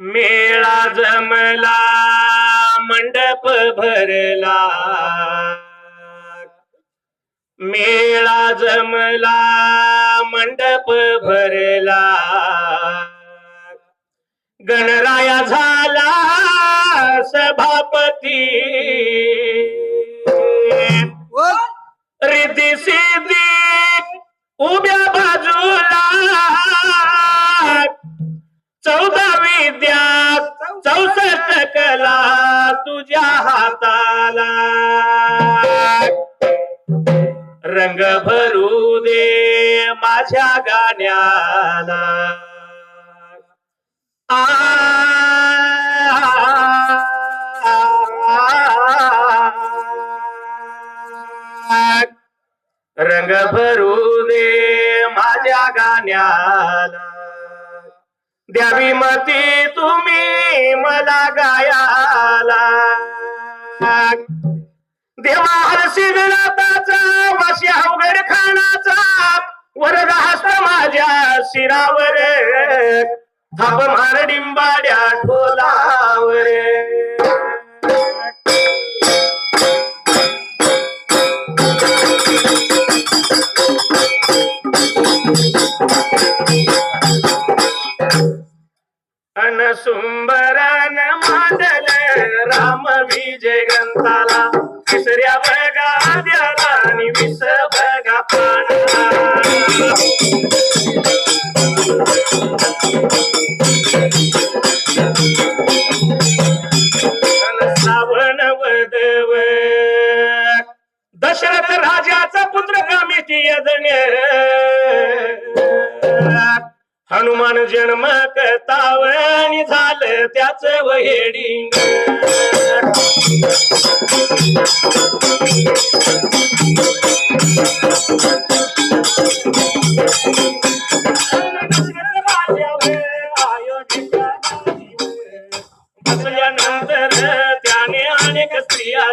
मेळा जमला मंडप भरला. मेळा जमला मंडप भरला. गणराया झाला सभापती. चौदा विद्या चौसष्ट कला तुझ्या हाताला रंग भरू दे माझ्या गाण्याला आ रंग भरू दे माझ्या गाण्याला द्यावी मती तुम्ही मला गायाला. देवा हरशी विलाताचा वाशी अवघड खानाचा वरद हस्त माझ्या शिरावर. थाप मार डिंबाड्या ढोलावर सुंबरन मांडल राम विजय ग्रंथाला. तिसऱ्या बघा द्याला आणि विस बघा पाण्याला श्रावण वधव दशरथ राजाचा पुत्र कामिती यज्ञ हनुमान जन्म कतावणी झालं त्याच वहेडिंग. बसल्यानंतर त्याने अनेक स्त्रिया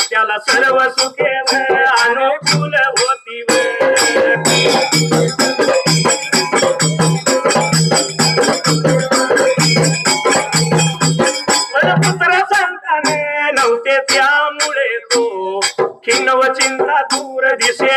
त्याला सर्व सुखे अनुकूल होती पुत्र संताने नव्हते त्यामुळे तो खिन्नव चिंता दूर दिसे